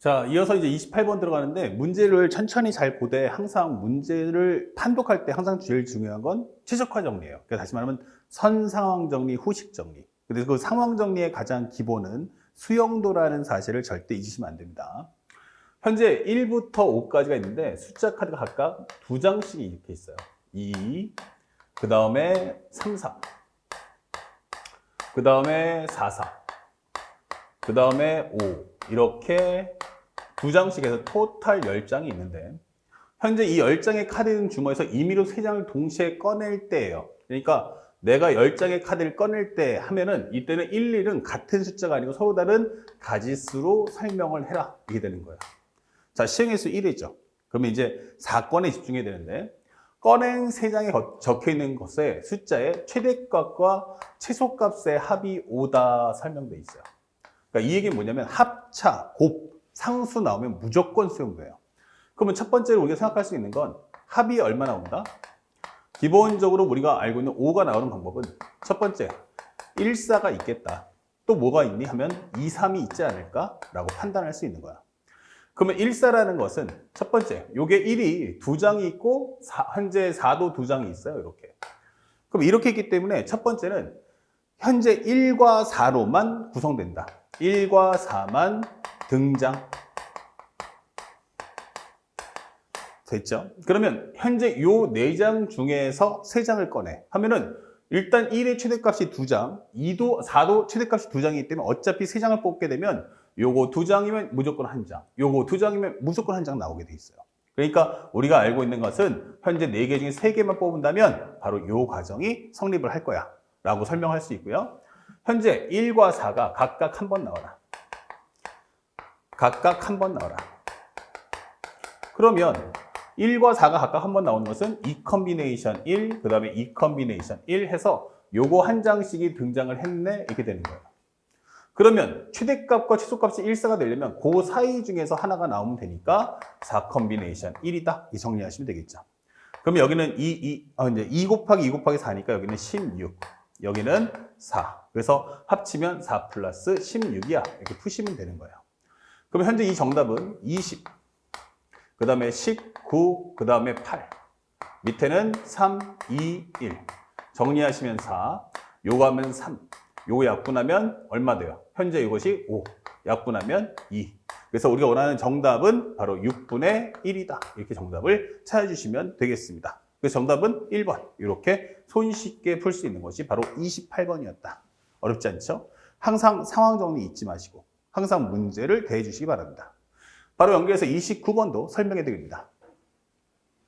자, 이어서 이제 28번 들어가는데 문제를 천천히 잘 보되 항상 문제를 판독할 때 항상 제일 중요한 건 최적화 정리예요. 그러니까 다시 말하면 선 상황 정리, 후식 정리. 그래서 그 상황 정리의 가장 기본은 수용도라는 사실을 절대 잊으시면 안 됩니다. 현재 1부터 5까지가 있는데 숫자 카드가 각각 두 장씩 이렇게 있어요. 2, 그 다음에 3, 4, 그 다음에 4, 4, 그 다음에 5 이렇게 두 장씩 해서 토탈 10장이 있는데 현재 이 10장의 카드 주머니에서 임의로 3장을 동시에 꺼낼 때예요. 그러니까 내가 10장의 카드를 꺼낼 때 하면은 이때는 1, 1은 같은 숫자가 아니고 서로 다른 가지수로 설명을 해라. 이게 되는 거예요. 자, 시행횟수 1이죠. 그러면 이제 사건에 집중해야 되는데 꺼낸 3장에 적혀 있는 것에 숫자의 최대값과 최소값의 합이 5다 설명돼 있어요. 그러니까 이 얘기는 뭐냐면 합차, 곱, 상수 나오면 무조건 수용돼요. 그러면 첫 번째로 우리가 생각할 수 있는 건 합이 얼마 나온다? 기본적으로 우리가 알고 있는 5가 나오는 방법은 첫 번째, 1, 4가 있겠다. 또 뭐가 있니? 하면 2, 3이 있지 않을까? 라고 판단할 수 있는 거야. 그러면 1, 4라는 것은 첫 번째, 요게 1이 두 장이 있고 사- 현재 4도 두 장이 있어요. 이렇게. 그럼 이렇게 있기 때문에 첫 번째는 현재 1과 4로만 구성된다. 1과 4만 등장. 됐죠? 그러면 현재 요 네 장 중에서 세 장을 꺼내. 하면은 일단 1의 최대값이 두 장, 2도, 4도 최대값이 두 장이기 때문에 어차피 세 장을 뽑게 되면 요거 두 장이면 무조건 한 장, 요거 두 장이면 무조건 한 장 나오게 돼 있어요. 그러니까 우리가 알고 있는 것은 현재 네 개 중에 세 개만 뽑는다면 바로 요 과정이 성립을 할 거야. 라고 설명할 수 있고요. 현재 1과 4가 각각 한 번 나와라. 각각 한 번 나와라. 그러면 1과 4가 각각 한 번 나오는 것은 이 컨비네이션 1, 그 다음에 이 컨비네이션 1 해서 요거 한 장씩이 등장을 했네 이렇게 되는 거예요. 그러면 최대값과 최소값이 1, 4가 되려면 그 사이 중에서 하나가 나오면 되니까 4 컨비네이션 1이다. 이 정리하시면 되겠죠. 그러면 여기는 2, 2, 아, 이제 2 곱하기 2 곱하기 4니까 여기는 16. 여기는 4. 그래서 합치면 4 플러스 16이야. 이렇게 푸시면 되는 거예요. 그럼 현재 이 정답은 20. 그 다음에 19, 그 다음에 8. 밑에는 3, 2, 1. 정리하시면 4. 요거 하면 3. 요거 약분하면 얼마 돼요? 현재 이것이 5. 약분하면 2. 그래서 우리가 원하는 정답은 바로 6분의 1이다. 이렇게 정답을 찾아주시면 되겠습니다. 그래서 정답은 1번. 이렇게 손쉽게 풀 수 있는 것이 바로 28번이었다. 어렵지 않죠? 항상 상황 정리 잊지 마시고 항상 문제를 대해 주시기 바랍니다. 바로 연결해서 29번도 설명해 드립니다.